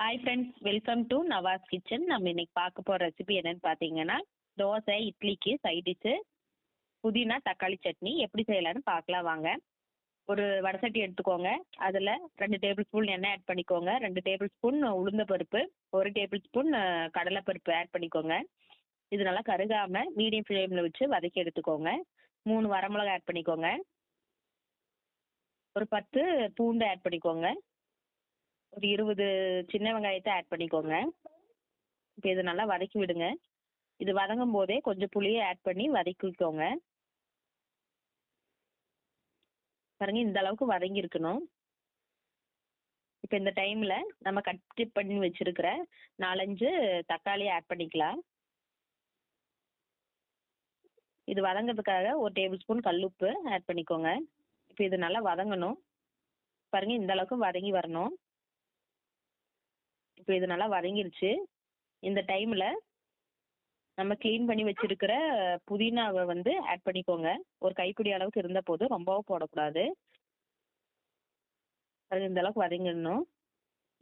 Hi friends welcome to Nawaz kitchen நம்ம இன்னைக்கு பார்க்க போகிற ரெசிபி என்னன்னு பார்த்தீங்கன்னா தோசை இட்லிக்கு சைட் டிஷ்ஷு புதினா தக்காளி சட்னி. எப்படி செய்யலான்னு பார்க்கலாம் வாங்க. ஒரு வடசட்டி எடுத்துக்கோங்க. அதில் ரெண்டு டேபிள் ஸ்பூன் எண்ணெய் ஆட் பண்ணிக்கோங்க. ரெண்டு டேபிள் ஸ்பூன் உளுந்த பருப்பு ஒரு டேபிள் ஸ்பூன் கடலைப்பருப்பு ஆட் பண்ணிக்கோங்க. இது நல்லா கருகாமல் மீடியம் ஃப்ளேமில் வச்சு வதக்கி எடுத்துக்கோங்க. மூணு வரமிளகா ஆட் பண்ணிக்கோங்க. ஒரு பத்து பூண்டு ஆட் பண்ணிக்கோங்க. ஒரு இருபது சின்ன வெங்காயத்தை ஆட் பண்ணிக்கோங்க. இப்போ இது நல்லா வதக்கி விடுங்க. இது வதங்கும் போதே கொஞ்சம் புளியை ஆட் பண்ணி வதக்கிக்கோங்க. பாருங்க இந்த அளவுக்கு வதங்கி இருக்கணும். இப்போ இந்த டைமில் நம்ம கட் பண்ணி வச்சிருக்கிற நாலஞ்சு தக்காளியை ஆட் பண்ணிக்கலாம். இது வதங்கிறதுக்காக ஒரு டேபிள் ஸ்பூன் கல்லுப்பு ஆட் பண்ணிக்கோங்க. இப்போ இது நல்லா வதங்கணும். பாருங்க இந்த அளவுக்கு வதங்கி வரணும். இப்போ இது நல்லா வதங்கிருச்சு. இந்த டைமில் நம்ம க்ளீன் பண்ணி வச்சிருக்கிற புதினாவை வந்து ஆட் பண்ணிக்கோங்க. ஒரு கைப்பிடி அளவுக்கு இருந்தால் போதும். ரொம்பவும் போடக்கூடாது. அது இந்த அளவுக்கு வதங்கிடணும்.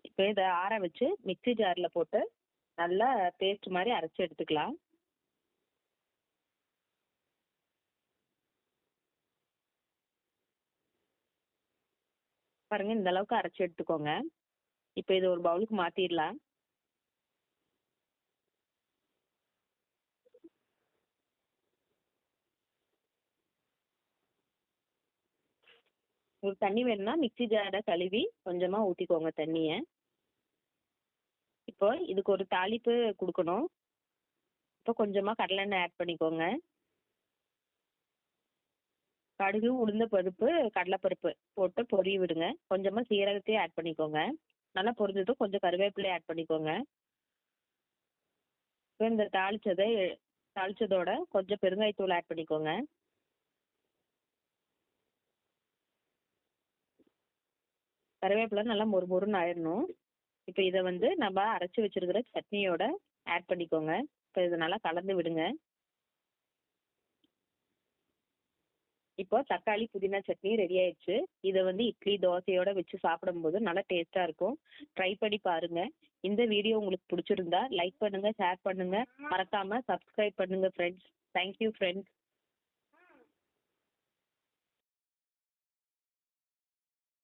இப்போ இதை ஆற வச்சு மிக்ஸி ஜாரில் போட்டு நல்லா பேஸ்ட் மாதிரி அரைச்சி எடுத்துக்கலாம். பாருங்க இந்த அளவுக்கு அரைச்சி எடுத்துக்கோங்க. இப்போ இது ஒரு பவுலுக்கு மாற்றிடலாம் உங்களுக்கு தண்ணி வேணும்னா மிக்ஸி ஜாரை கழுவி கொஞ்சமாக ஊற்றிக்கோங்க தண்ணியை. இப்போ இதுக்கு ஒரு தாளிப்பு கொடுக்கணும். இப்போ கொஞ்சமாக கடலெண்ணெய் ஆட் பண்ணிக்கோங்க. கடுகு உளுந்த பருப்பு கடலைப்பருப்பு போட்டு பொரிய விடுங்க கொஞ்சமாக சீரகத்தையும் ஆட் பண்ணிக்கோங்க. நல்லா பொரிஞ்சதும் கொஞ்சம் கருவேப்பிலை ஆட் பண்ணிக்கோங்க. இப்போ இந்த தாளிச்சதை தாளிச்சதோட கொஞ்சம் பெருங்காயத்தூள் ஆட் பண்ணிக்கோங்க. கருவேப்பிலை நல்லா மொறு மொறுன்னு ஆயிடணும் இப்போ இதை வந்து நம்ம அரைச்சி வச்சிருக்கிற சட்னியோட ஆட் பண்ணிக்கோங்க. இப்போ இதை நல்லா கலந்து விடுங்க. இப்போ தக்காளி புதினா சட்னி ரெடி ஆயிடுச்சு. இதை வந்து இட்லி தோசையோட வச்சு சாப்பிடும்போது நல்லா டேஸ்டா இருக்கும். ட்ரை பண்ணி பாருங்க. இந்த வீடியோ உங்களுக்கு பிடிச்சிருந்தா லைக் பண்ணுங்க ஷேர் பண்ணுங்க. மறக்காம சப்ஸ்கிரைப் பண்ணுங்க ஃப்ரெண்ட்ஸ் தேங்க்யூ ஃப்ரெண்ட்ஸ்